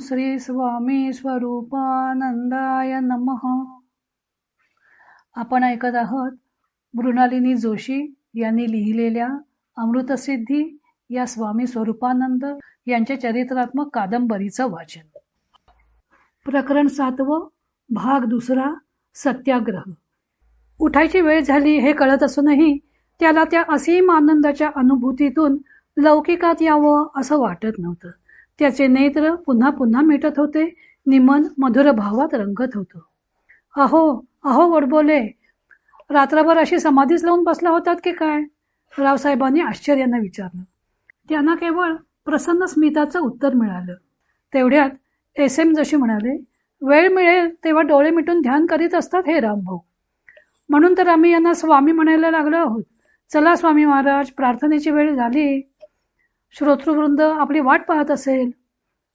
श्री स्वामी स्वरूपानंदाय नम. आपण ऐकत आहोत मृणालिनी जोशी यांनी लिहिलेल्या अमृतसिद्धी या स्वामी स्वरूपानंद यांच्या चरित्रात्मक कादंबरीचं वाचन. प्रकरण सातवं भाग दुसरा सत्याग्रह. उठायची वेळ झाली हे कळत असूनही त्याला त्या असीम आनंदाच्या अनुभूतीतून लौकिकात यावं असं वाटत नव्हतं. त्याचे नेत्र पुन्हा पुन्हा मिटत होते. निमन मधुर भावात रंगत होतो. अहो अहो वडबोले रात्रभर अशी समाधीच लावून बसला होतात की काय? रावसाहेबांनी आश्चर्यानं विचारलं. त्यांना केवळ प्रसन्न स्मिताचं उत्तर मिळालं. तेवढ्यात एस एम जशी म्हणाले वेळ मिळेल तेव्हा डोळे मिटून ध्यान करीत असतात हे रामभाऊ. म्हणून तर आम्ही यांना स्वामी म्हणायला लागलो आहोत. चला स्वामी महाराज प्रार्थनेची वेळ झाली. श्रोतृवृंद आपली वाट पाहत असेल.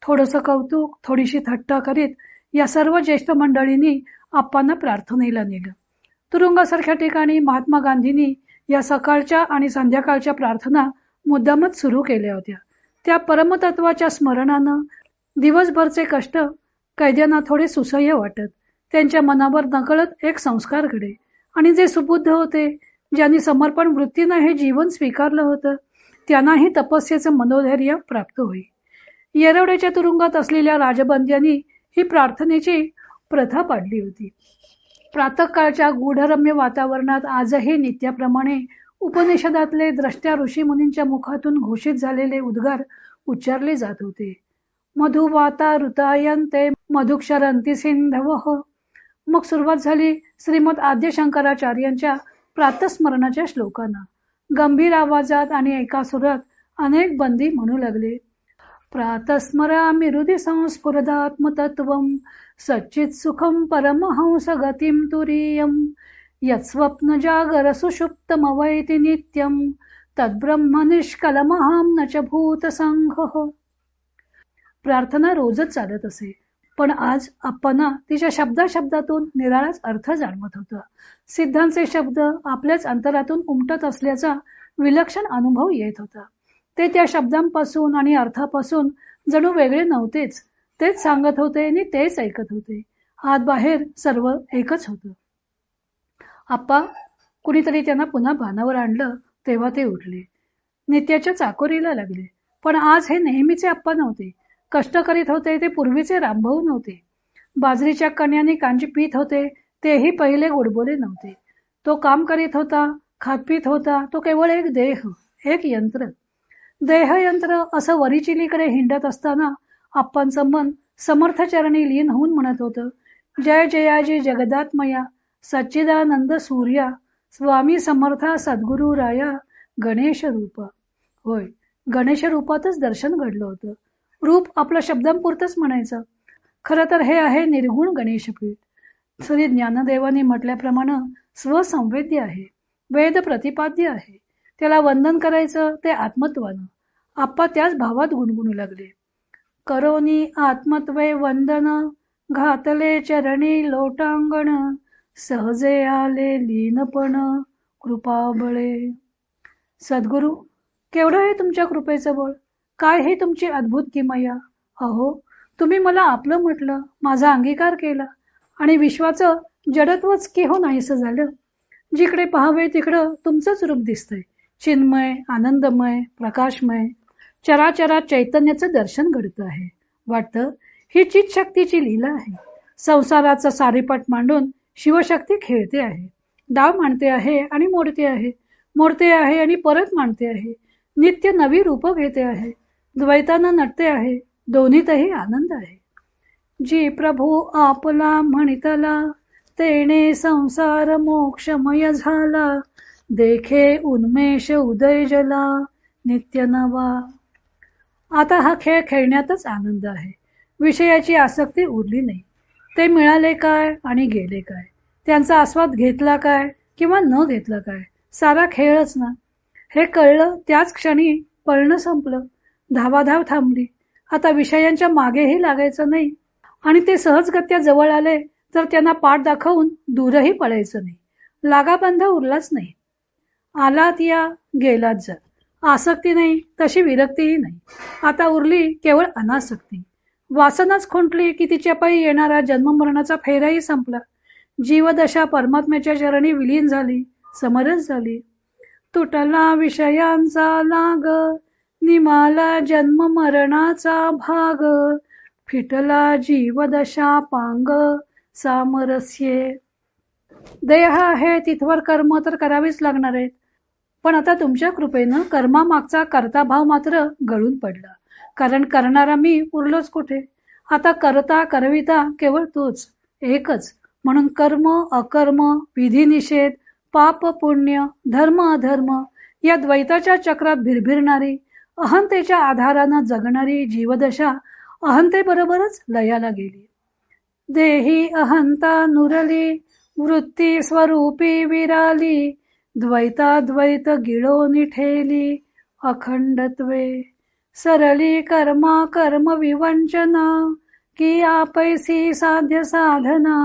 थोडंसं कौतुक थोडीशी थट्टा करीत या सर्व ज्येष्ठ मंडळींनी आप्पांना प्रार्थनेला नेलं. तुरुंगासारख्या ठिकाणी महात्मा गांधींनी या सकाळच्या आणि संध्याकाळच्या प्रार्थना मुद्दामच सुरू केल्या होत्या. त्या परमतत्वाच्या स्मरणानं दिवसभरचे कष्ट कैद्यांना थोडे सुसह्य वाटत त्यांच्या मनावर नकळत एक संस्कार घडे. आणि जे सुबुद्ध होते ज्यांनी समर्पण वृत्तीनं हे जीवन स्वीकारलं होतं त्यांनाही तपस्येचं मनोधैर्य प्राप्त होई येरवड्याच्या तुरुंगात असलेल्या राजबंद्यांनी ही प्रार्थनेची प्रथा पाडली होती. प्रातःकाळच्या गूढरम्य वातावरणात आजही नित्याप्रमाणे उपनिषदातले द्रष्ट्या ऋषीमुनींच्या मुखातून घोषित झालेले उद्गार उच्चारले जात होते. मधुवाता ऋतायंते मधुक्षरंती सिंधव मग सुरुवात झाली श्रीमद आद्यशंकराचार्यांच्या प्रातस्मरणाच्या श्लोकांना. गंभीर आवाजात आणि एका सुरात अनेक बंदी म्हणू लागले. प्रातस्मरामि हृदि संस्फुरदात्मतत्वं सच्चित सुखम परमहंस गतिम तुरीयम यत्स्वप्न जागर सुषुप्तमवैति नित्यम तद्ब्रह्म न च भूत संघ प्रार्थना रोजच चालत असे. पण आज अप्पांना तिच्या शब्दा शब्दातून निराळाच अर्थ जाणवत होता. सिद्धांचे शब्द आपल्याच अंतरातून उमटत असल्याचा विलक्षण अनुभव येत होता. ते त्या शब्दांपासून आणि अर्थापासून जणू वेगळे नव्हतेच. तेच सांगत होते आणि तेच ऐकत होते. आत बाहेर सर्व एकच होत. आप्पा कुणीतरी त्यांना पुन्हा भानावर आणलं तेव्हा ते उठले. नित्याच्या चाकोरीला लागले. पण आज हे नेहमीचे आप्पा नव्हते. कष्ट करीत होते ते पूर्वीचे रामभाऊ नव्हते. बाजरीच्या कण्याने कांजी पीत होते तेही पहिले गोडबोले नव्हते. तो काम करीत होता खातपीत होता तो केवळ एक देह एक यंत्र. देहयंत्र असं वरिचिलीकडे हिंडत असताना आप्पांचं मन समर्थचरणी लीन होऊन म्हणत होतं जय जयाजी जगदात्मया सच्चिदानंद सूर्या स्वामी समर्था सद्गुरु राया गणेश रूप होय गणेश रूपातच दर्शन घडलं होतं. रूप आपलं शब्दांपुरतच म्हणायचं. खरं तर हे आहे निर्गुण गणेशपीठ. श्री ज्ञानदेवाने म्हटल्याप्रमाणे स्वसंवेद्य आहे वेद प्रतिपाद्य आहे. त्याला वंदन करायचं ते आत्मत्वानं. आप्पा त्याच भावात गुणगुणू लागले. करोनी आत्मत्वे वंदन घातले चरणी लोटांगण सहजे आले लीनपण कृपाबळे. सद्गुरु केवढं आहे तुमच्या कृपेचं बळ? काय हे तुमची अद्भुत किमया? अहो तुम्ही मला आपलं म्हटलं माझा अंगीकार केला आणि विश्वाचं जडत्वच की हो नाहीसं झालं. जिकडे पहावे तिकडं तुमचंच रूप दिसतंय. चिन्मय आनंदमय प्रकाशमय. चराचरात चैतन्याचं दर्शन घडतं आहे. वाटतं ही चित शक्तीची लीला आहे. संसाराचा सारीपट मांडून शिवशक्ती खेळते आहे. डाव मांडते आहे आणि मोडते आहे. मोडते आहे आणि परत मांडते आहे. नित्य नवी रूप घेते आहे. द्वैतानं नटते आहे. दोन्हीतही आनंद आहे. जी प्रभू आपला म्हणितला तेने संसार मोक्षमय झाला. देखे उन्मेष उदय जला नित्य नवा. आता हा खेळ खेळण्यातच आनंद आहे. विषयाची आसक्ती उरली नाही. ते मिळाले काय आणि गेले काय? त्यांचा आस्वाद घेतला काय किंवा न घेतला काय? सारा खेळच ना? हे कळलं त्याच क्षणी पळणं संपलं. धावाधाव थांबली. आता विषयांच्या मागेही लागायचं नाही. आणि ते सहजगत्या जवळ आले तर त्यांना पाठ दाखवून दूरही पळायचं नाही. लागाबंध उरलाच नाही. आलात या गेलात जा. आसक्ती नाही तशी विरक्तीही नाही. आता उरली केवळ अनासक्ती. वासनाच खुंटली की तिच्या पायी येणारा जन्ममरणाचा फेराही संपला. जीवदशा परमात्म्याच्या चरणी विलीन झाली समरस झाली. तुटला विषयांचा लाग निमाला जन्म मरणाचा भाग. फिटला जीवदशा पांग. सामरस्ये. देह आहे तिथवर कर्म तर करावीच लागणार आहेत. पण आता तुमच्या कृपेनं कर्मामागचा कर्ताभाव मात्र गळून पडला. कारण करणारा मी उरलोच कुठे? आता करता करविता केवळ तोच. एकच. म्हणून कर्म अकर्म विधी निषेध पाप पुण्य धर्म अधर्म या द्वैताच्या चक्रात भिरभिरणारी अहंतेच्या आधारानं जगणारी जीवदशा अहंतेबरोबरच लयाला गेली. देही अहंता नुरली वृत्ती स्वरूपी विराली द्वैताद्वैत गिळो निठेली अखंडत्वे सरली कर्मा कर्म विवंचना की आपैसी साध्य साधना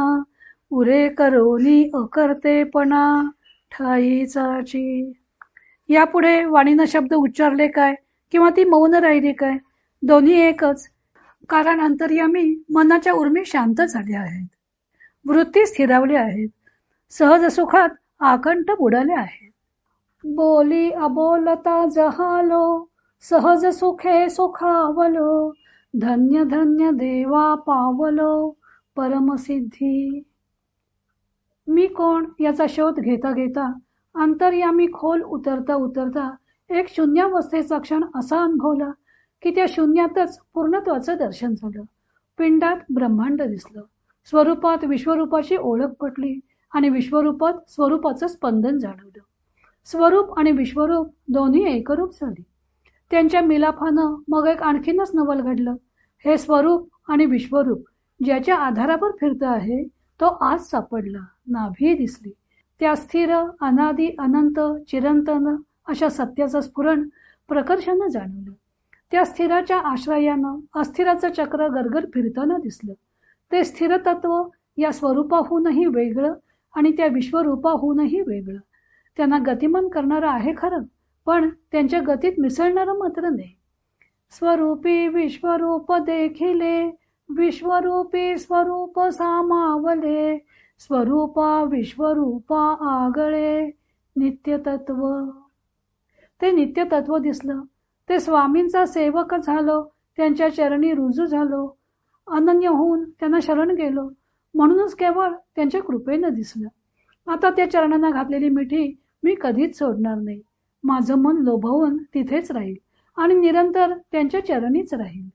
उरे करोनी अकर्तेपणा ठाईचाची यापुढे वाणीनं शब्द उच्चारले काय? किंवा ती मौन राहिली काय? दोन्ही एकच. कारण अंतर्यामी मनाच्या उर्मी शांत झाल्या आहेत. वृत्ती स्थिरावल्या आहेत. सहज सुखात आकंठ बुडाले आहेत. बोली अबोलता जहालो सहज सुखे सुखावलो धन्य धन्य देवा पावलो परमसिद्धी मी कोण? याचा शोध घेता घेता अंतर्यामी खोल उतरता उतरता एक शून्यावस्थेचा क्षण असा अनुभवला की त्या शून्यातच पूर्णत्वाचं दर्शन झालं. पिंडात ब्रह्मांड दिसलं. स्वरूपात विश्वरूपाची ओळख पटली आणि विश्वरूपात स्वरूपाचं स्पंदन जाणवलं. स्वरूप आणि विश्वरूप दोन्ही एकरूप झाली. त्यांच्या मिलाफानं मग एक आणखीनच नवल घडलं. हे स्वरूप आणि विश्वरूप ज्याच्या आधारावर फिरतं आहे तो आज सापडला नाभी दिसली. त्या स्थिर अनादी अनंत चिरंतन अशा सत्याचं स्फुरण प्रकर्षानं जाणवलं. त्या स्थिराच्या आश्रयानं अस्थिराचं चक्र गरगर फिरताना दिसलं. ते स्थिर तत्व या स्वरूपाहूनही वेगळं आणि त्या विश्वरूपाहूनही वेगळं. त्यांना गतिमान करणारं आहे खरं पण त्यांच्या गतीत मिसळणारं मात्र नाही. स्वरूपी विश्वरूप देखिले विश्वरूपी स्वरूप सामावले स्वरूपा विश्वरूपा आगळे नित्य तत्व ते नित्य तत्व दिसलं. ते स्वामींचा सेवक झालो त्यांच्या चरणी रुजू झालो. अनन्य होऊन त्यांना शरण गेलो. म्हणूनच केवळ त्यांच्या कृपेनं दिसलं. आता त्या चरणांना घातलेली मिठी मी कधीच सोडणार नाही. माझं मन लोभवून तिथेच राहील आणि निरंतर त्यांच्या चरणीच राहील.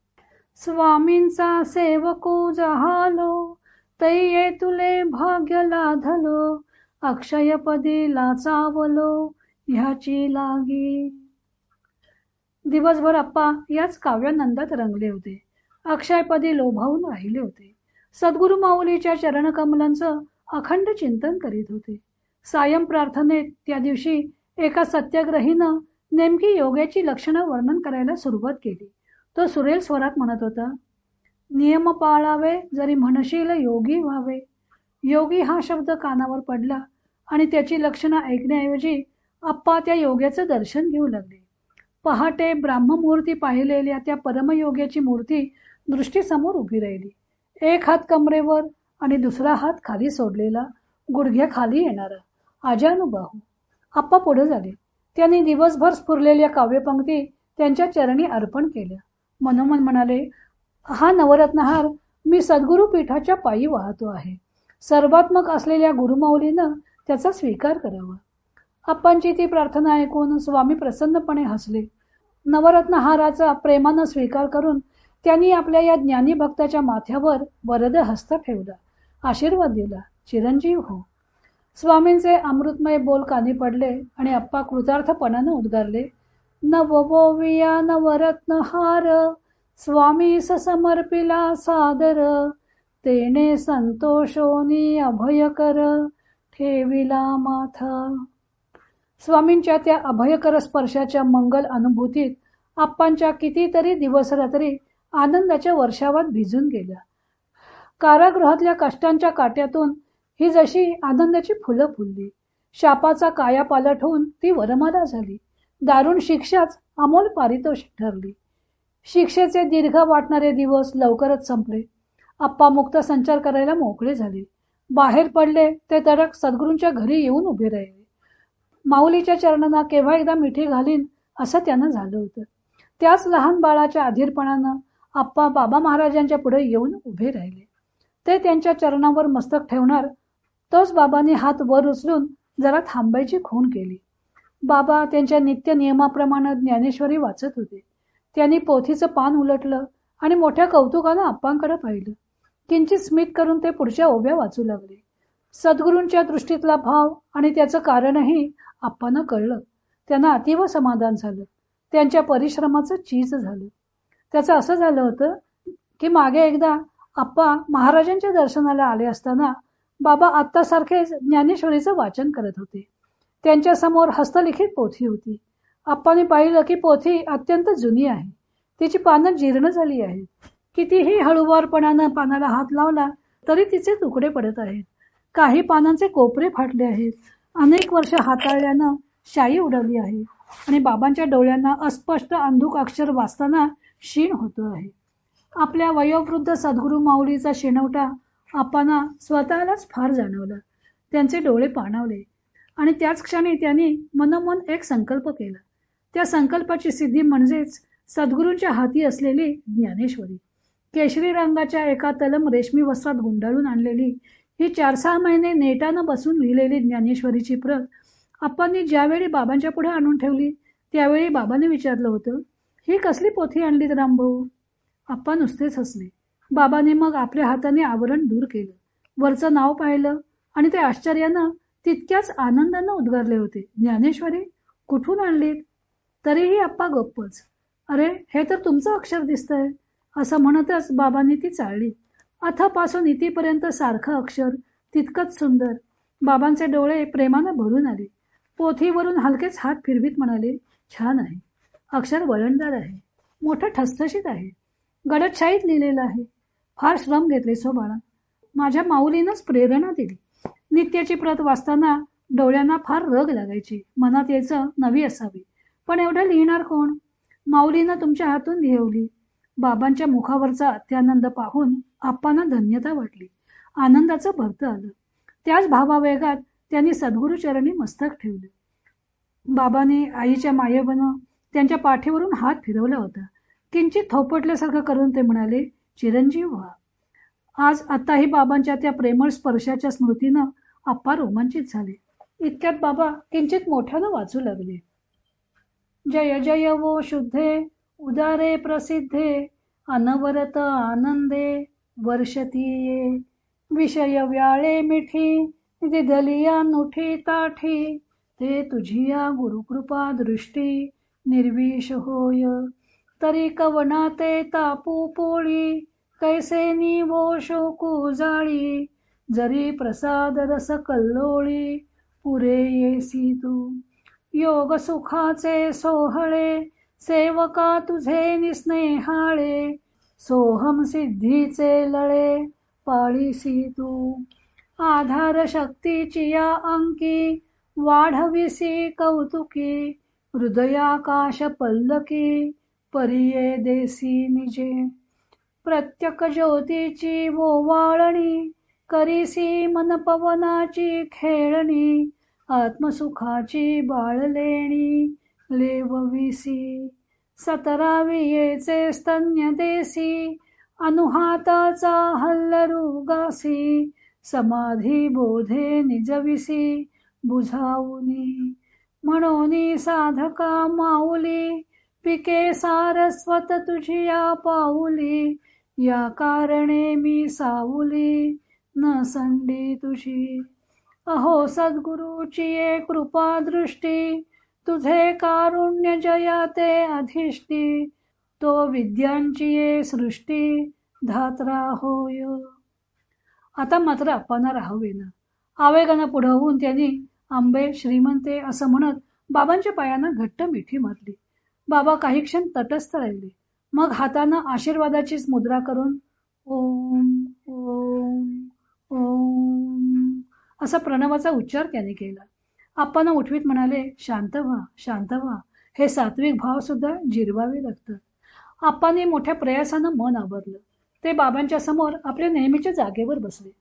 स्वामींचा सेवको जहालो तैये तुले भाग्य लाधलो अक्षयपदी लाचावलो ह्याची लागी. दिवसभर अप्पा याच काव्यानंदात रंगले होते. अक्षयपदी लोभावून राहिले होते. सद्गुरु माऊलीच्या चरणकमलांचं अखंड चिंतन करीत होते. सायम प्रार्थनेत त्या दिवशी एका सत्याग्रहीनं नेमकी योगाची लक्षणं वर्णन करायला सुरुवात केली. तो सुरेल स्वरात म्हणत होता नियम पाळावे जरी म्हणशील योगी व्हावे. योगी हा शब्द कानावर पडला आणि त्याची लक्षणं ऐकण्याऐवजी आप्पा त्या योग्याचं दर्शन घेऊ लागले. पहाटे ब्राह्ममूर्ती पाहिलेल्या त्या परमयोग्याची मूर्ती दृष्टीसमोर उभी राहिली. एक हात कमरेवर आणि दुसरा हात खाली सोडलेला गुडघ्या खाली येणारा. आजानुबाहू आप्पा पुढे झाले. त्यांनी दिवसभर स्फुरलेल्या काव्यपंक्ती त्यांच्या चरणी अर्पण केल्या. मनोमन म्हणाले हा नवरत्नहार मी सद्गुरु पीठाच्या पायी वाहतो आहे. सर्वात्मक असलेल्या गुरुमाऊलीनं त्याचा स्वीकार करावा. अप्पांची ती प्रार्थना ऐकून स्वामी प्रसन्नपणे हसले. नवरत्नहाराचा प्रेमानं स्वीकार करून त्यांनी आपल्या या ज्ञानी भक्ताच्या माथ्यावर वरद हस्त ठेवला. आशीर्वाद दिला. चिरंजीव हो. स्वामींचे अमृतमय बोल कानी पडले आणि अप्पा कृतार्थपणानं उद्गारले. नववोविया नवरत्नहार स्वामी समर्पिला सादर तेने संतोषोनी अभयकर ठेविला माथा. स्वामींच्या त्या अभयकर स्पर्शाच्या मंगल अनुभूतीत आप्पांच्या कितीतरी दिवस रात्री आनंदाच्या वर्षावात भिजून गेल्या. कारागृहातल्या कष्टांच्या काट्यातून ही जशी आनंदाची फुलं फुलली. शापाचा काया पालट होऊन ती वरमाला झाली. दारुण शिक्षाच अमोल पारितोषिक ठरली. शिक्षेचे दीर्घ वाटणारे दिवस लवकरच संपले. आप्पा मुक्त संचार करायला मोकळे झाले. बाहेर पडले ते तडक सद्गुरूंच्या घरी येऊन उभे राहिले. माऊलीच्या चरणांना केव्हा एकदा मिठी घालीन असं त्यानं झालं होतं. त्याच लहान बाळाच्या अधीरपणानं आप्पा बाबा महाराजांच्या पुढे येऊन उभे राहिले. ते त्यांच्या चरणावर मस्तक ठेवणार तोच बाबांनी हात वर उचलून जरा थांबायची खूण केली. बाबा त्यांच्या नित्य नियमाप्रमाणे ज्ञानेश्वरी वाचत होते. त्यांनी पोथीचं पान उलटलं आणि मोठ्या कौतुकानं आप्पांकडे पाहिलं. किंचित स्मित करून ते पुढच्या ओव्या वाचू लागले. सद्गुरूंच्या दृष्टीतला भाव आणि त्याचं कारणही आप्पांना कळलं. त्यांना अतीव समाधान झालं. त्यांच्या परिश्रमाचं चीज झालं. त्याचं असं झालं होतं की मागे एकदा आप्पा महाराजांच्या दर्शनाला आले असताना बाबा आत्तासारखेच ज्ञानेश्वरीचं वाचन करत होते. त्यांच्यासमोर हस्तलिखित पोथी होती. आप्पाने पाहिलं की पोथी अत्यंत जुनी आहे. तिची पानं जीर्ण झाली आहेत. कितीही हळुवारपणानं पानाला हात लावला तरी तिचे तुकडे पडत आहेत. काही पानांचे कोपरे फाटले आहेत. अनेक वर्ष हाताळल्यानं शाई उडवली आहे आणि बाबांच्या डोळ्यांना अस्पष्ट अंधुक अक्षर वाचताना क्षीण होतो आहे. आपल्या वयोवृद्ध सद्गुरू माऊलीचा शेणवटा आपाना स्वतःलाच फार जाणवला. त्यांचे डोळे पाणावले आणि त्याच क्षणी त्यांनी मनोमन एक संकल्प केला. त्या संकल्पाची सिद्धी म्हणजेच सद्गुरूंच्या हाती असलेली ज्ञानेश्वरी. केशरी रंगाच्या एका तलम रेशमी वस्त्रात गुंडाळून आणलेली ही चार सहा महिने नेटानं बसून लिहिलेली ज्ञानेश्वरीची प्रत आप्पांनी ज्यावेळी बाबांच्या पुढे आणून ठेवली त्यावेळी बाबाने विचारलं होतं ही कसली पोथी आणलीत रामभाऊ? आप्पा नुसतेच हसले. बाबांनी मग आपल्या हाताने आवरण दूर केलं. वरचं नाव पाहिलं आणि ते आश्चर्यानं तितक्याच आनंदानं उद्गारले होते. ज्ञानेश्वरी कुठून आणलीत? तरीही आप्पा गप्पच. अरे हे तर तुमचं अक्षर दिसतंय. असं म्हणतच बाबांनी ती चाळली. अथपासून इतीपर्यंत सारखं अक्षर तितकंच सुंदर. बाबांचे डोळे प्रेमानं भरून आले. पोथीवरून हलकेच हात फिरवीत म्हणाले छान आहे. अक्षर वळणदार आहे. मोठं ठसठशीत आहे. गडदशाहीत लिहिलेलं आहे. फार श्रम घेतले सो बाळा. माझ्या माऊलीनंच प्रेरणा दिली. नित्याची प्रत वाचताना डोळ्यांना फार रग लागायची. मनात यायचं नवी असावी. पण एवढं लिहिणार कोण? माऊलीनं तुमच्या हातून लिहवली. बाबांच्या मुखावरचा अत्यानंद पाहून आप्पांना धन्यता वाटली. आनंदाचं भरत आलं. त्याच भावावेगात त्यांनी सद्गुरुचरणी मस्तक ठेवलं. बाबाने आईच्या मायेवनं त्यांच्या पाठीवरून हात फिरवला होता. किंचित थोपटल्यासारखं करून ते म्हणाले चिरंजीव व्हा. आज आताही बाबांच्या त्या प्रेमळ स्पर्शाच्या स्मृतीनं आप्पा रोमांचित झाले. इतक्यात बाबा किंचित मोठ्यानं वाचू लागले. जय जय वो शुद्धे उदारे प्रसिद्धे अनवरत आनंदे वर्षतीये. विषय व्याळे मिठी दिदलिया नुठी ताठी ते तुझिया गुरुकृपा दृष्टी निर्विष होय. तरी कवनाते तापू पोळी कैसे निवो शोकू जाळी जरी प्रसाद रस कल्लोळी पुरे येसी तू. योग सुखाचे सोहळे सेवका तुझे निस्नेहाळे सोहम सिद्धीचे लळे पाळीसी तू. आधार शक्तीची या अंकी वाढविसी कौतुकी हृदयाकाश पल्लकी परिये देसी निजे. प्रत्यक ज्योतीची वोवाळणी करीसी मनपवनाची खेळणी आत्मसुखाची बाळलेणी लेवविसी सतरावियेचे स्तन्य देसी अनुहाताचा हल्लरुगासी समाधी बोधे निजविसी बुझावुनी म्हणून साधका माऊली पिके सारस्वत तुझी या पाऊली या कारणे मी साऊली न संडी तुझी. अहो सद्गुरुची कृपा दृष्टी तुझे कारुण्य जयाते अधिष्टी तो विद्यांची ये सृष्टी धात्रा होय. आता मात्र अप्पांना राहावेना आवेगानं पुढं होऊन त्यांनी आंबे श्रीमंते असं म्हणत बाबांच्या पायांना घट्ट मिठी मारली. बाबा काही क्षण तटस्थ राहिले. मग हातानं आशीर्वादाचीच मुद्रा करून ओम ओम ओम असा प्रणवाचा उच्चार त्याने केला. आप्पांना उठवीत म्हणाले शांत व्हा शांत व्हा. हे सात्विक भाव सुद्धा जिरवावे लागतात. आप्पाने मोठ्या प्रयासानं मन आवरलं. ते बाबांच्या समोर आपल्या नेहमीच्या जागेवर बसले.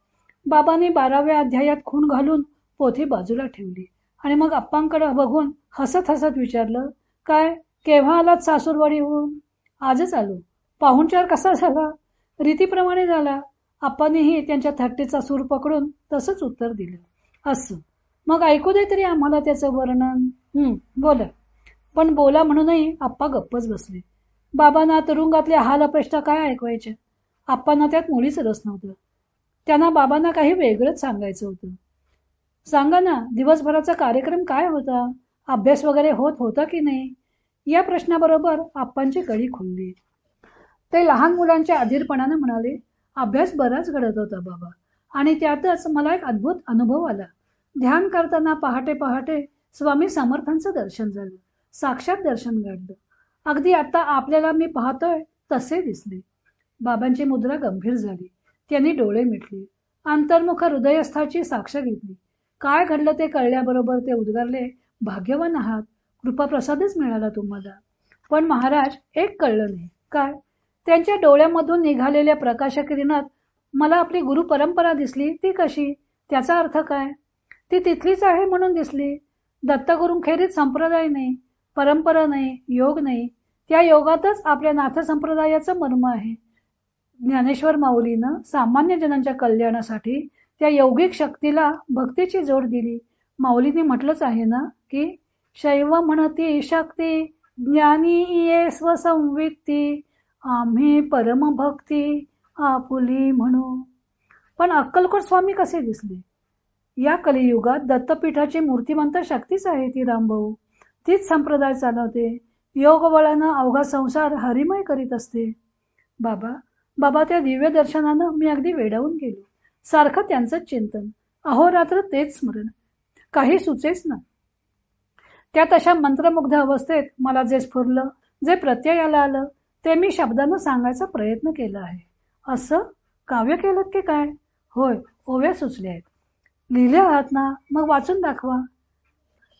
बाबांनी बाराव्या अध्यायात खूण घालून पोथी बाजूला ठेवली आणि मग आप्पांकडे बघून हसत हसत विचारलं काय केव्हा आलात सासूरवाडीहून? आजच आलो. पाहुणचार कसा झाला? रीतीप्रमाणे झाला. आप्पानेही त्यांच्या थट्टेचा सूर पकडून तसंच उत्तर दिलं. असं मग ऐकू दे तरी आम्हाला त्याचं वर्णन. हम्म बोला. पण बोला म्हणूनही आप्पा गप्पच बसले. बाबांना तुरुंगातले हाल अपेष्टा काय ऐकवायचे आप्पांना त्यात मुळीच रस नव्हतं. त्यांना बाबांना काही वेगळंच सांगायचं होतं. सांगा ना दिवसभराचा कार्यक्रम काय होता? अभ्यास वगैरे होत होता की नाही? या प्रश्नाबरोबर आप्पांची कळी खुलली. ते लहान मुलांच्या आधीरपणानं म्हणाले अभ्यास बराच घडत होता बाबा. आणि त्यातच मला एक अद्भुत अनुभव आला. ध्यान करताना पहाटे पहाटे स्वामी समर्थांचं दर्शन झालं साक्षात दर्शन घडलं. अगदी आता आपल्याला मी पाहतोय तसे दिसले. बाबांची मुद्रा गंभीर झाली. त्यांनी डोळे मिटले. अंतर्मुख हृदयस्थाची साक्ष घेतली. काय घडलं ते कळल्याबरोबर ते उद्गारले भाग्यवान आहात. कृपाप्रसादच मिळाला तुम्हाला. पण महाराज एक कळलं नाही. काय? त्यांच्या डोळ्यामधून निघालेल्या प्रकाशकिरणात मला आपली गुरु परंपरा दिसली ती कशी? त्याचा अर्थ काय? ती तिथलीच आहे म्हणून दिसली. दत्तगुरूंखेरीज संप्रदाय नाही परंपरा नाही योग नाही. त्या योगातच आपल्या नाथ संप्रदायाचं मर्म आहे. ज्ञानेश्वर माऊलीनं सामान्य जनांच्या कल्याणासाठी त्या यौगिक शक्तीला भक्तीची जोड दिली. माऊलीने म्हटलंच आहे ना की शैव म्हणती शक्ती ज्ञानी ये स्वसंवित्ती आम्ही परमभक्ती आपुली म्हणू. पण अक्कलकोट स्वामी कसे दिसले? या कलियुगात दत्तपीठाची मूर्तिमंत शक्तीच आहे ती रामभाऊ. तीच संप्रदाय चालवते. योगबळानं अवघा संसार हरिमय करीत असते. बाबा बाबा त्या दिव्य दर्शनानं मी अगदी वेडावून गेलो. सारखं त्यांचं चिंतन. अहोरात्र तेच स्मरण. काही सुचेच ना. त्या तशा मंत्रमुग्ध अवस्थेत मला जे स्फुरलं जे प्रत्ययाला आलं ते मी शब्दानं सांगायचा प्रयत्न केला आहे. असं काव्य केलं की काय? होय ओव्या सुचल्या आहेत. लिहिल्या आहात ना मग वाचून दाखवा.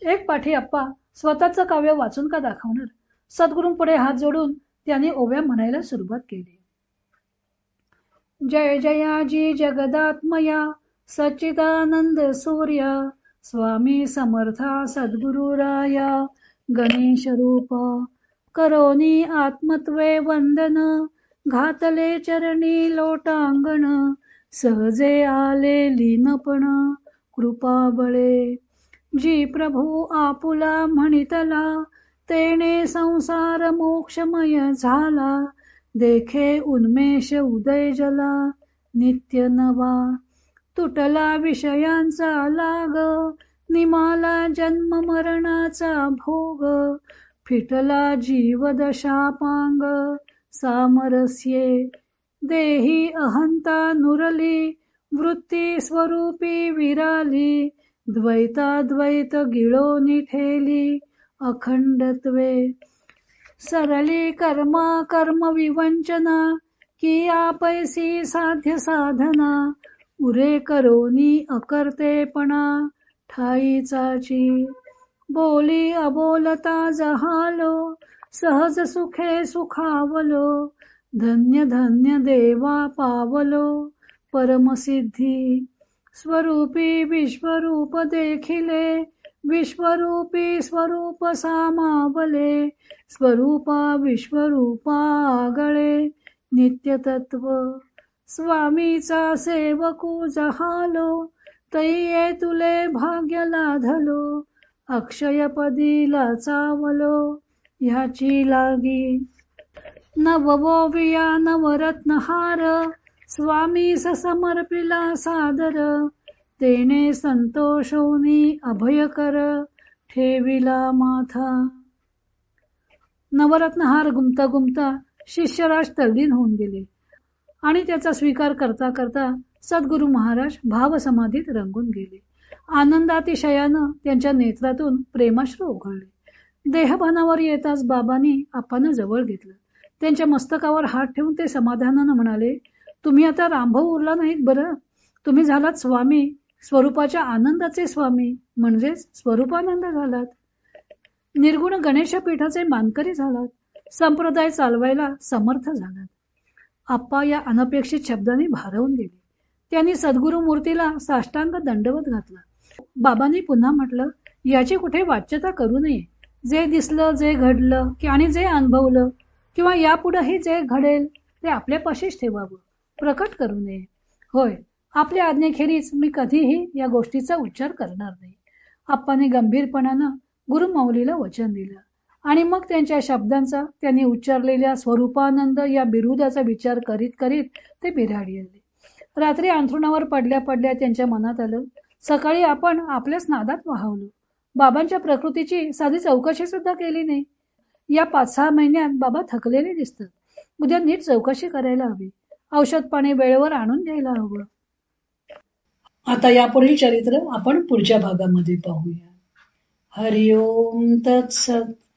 एक पाठी अप्पा स्वतःचं काव्य वाचून का दाखवणार? सद्गुरूंपुढे हात जोडून त्यांनी ओव्या म्हणायला सुरुवात केली. जय जयाजी जगदात्मया सच्चिदानंद सूर्य स्वामी समर्था सद्गुरुराया गणेश रूप करोनी आत्मत्वे वंदन घातले चरणी लोटांगण सहजे आले लीनपण कृपा बळे. जी प्रभू आपुला म्हणितला तेने संसार मोक्षमय झाला. देखे उन्मेष उदय जला नित्य नवा. तुटला विषयांचा लाग निमाला जन्म मरणाचा भोग. फिटला जीवदशापांग सामरस्ये देही अहंता नुरली वृत्ती स्वरूपी विराली द्वैताद्वैत गिळो निठेली अखंडत्वे. सरली कर्मा कर्म विवंचना किया पैसी साध्य साधना उरे करोनी अकर्तेपणा ठाईचाची. बोली अबोलता जहालो सहज सुखे सुखावलो धन्य धन्य देवा पावलो परमसिद्धी. स्वरूपी विश्वरूप देखिले विश्वरूपी स्वरूप सामावले स्वरूपा विश्वरूपा आगळे नित्यतत्व. स्वामीचा सेवकू जहालो तैये तुले भाग्य लाधलो अक्षयपदीला चावलो ह्याची लागी नववोविया नवरत्नहार स्वामी समर्पिला सादर तेने संतोषोनी अभयकर ठेविला माथा. नवरत्नहार गुमता गुमता शिष्यराज तल्लीन होऊन गेले. आणि त्याचा स्वीकार करता करता सद्गुरु महाराज भावसमाधीत रंगून गेले. आनंदातिशयानं त्यांच्या नेत्रातून प्रेमाश्रू उघडले. देहभानावर येताच बाबांनी आपण जवळ घेतलं. त्यांच्या मस्तकावर हात ठेवून ते समाधानानं म्हणाले तुम्ही आता रामभाऊ उरला नाहीत बरं. तुम्ही झालात स्वामी. स्वरूपाच्या आनंदाचे स्वामी. म्हणजेच स्वरूपानंद झालात. निर्गुण गणेश पीठाचे मानकरी झालात. संप्रदाय चालवायला समर्थ झालात. आप्पा या अनपेक्षित शब्दाने भारवून गेले. त्यांनी सद्गुरु मूर्तीला साष्टांग दंडवत घातला. बाबांनी पुन्हा म्हटलं याची कुठे वाच्यता करू नये. जे दिसलं जे घडलं की आणि जे अनुभवलं किंवा यापुढेही जे घडेल ते आपल्यापाशीच ठेवावं. प्रकट करू नये. होय आपल्या आज्ञेखेरीज मी कधीही या गोष्टीचा उच्चार करणार नाही. आप्पाने गंभीरपणानं गुरुमाऊलीला वचन दिलं आणि मग त्यांच्या शब्दांचा त्यांनी उच्चारलेल्या स्वरूपानंद या बिरुदाचा विचार करीत करीत ते बिराडी रात्री अंथरुणावर पडल्या पडल्या त्यांच्या मनात आलं सकाळी आपण आपल्याच नादात वाहवलो. बाबांच्या प्रकृतीची साधी चौकशी सुद्धा केली नाही. या पाच सहा महिन्यात बाबा थकलेले दिसतात. उद्या नीट चौकशी करायला हवी. औषध पाणी वेळेवर आणून द्यायला हवं. आता यापुढील चरित्र आपण पुढच्या भागामध्ये पाहूया. हरिओम तत्सत.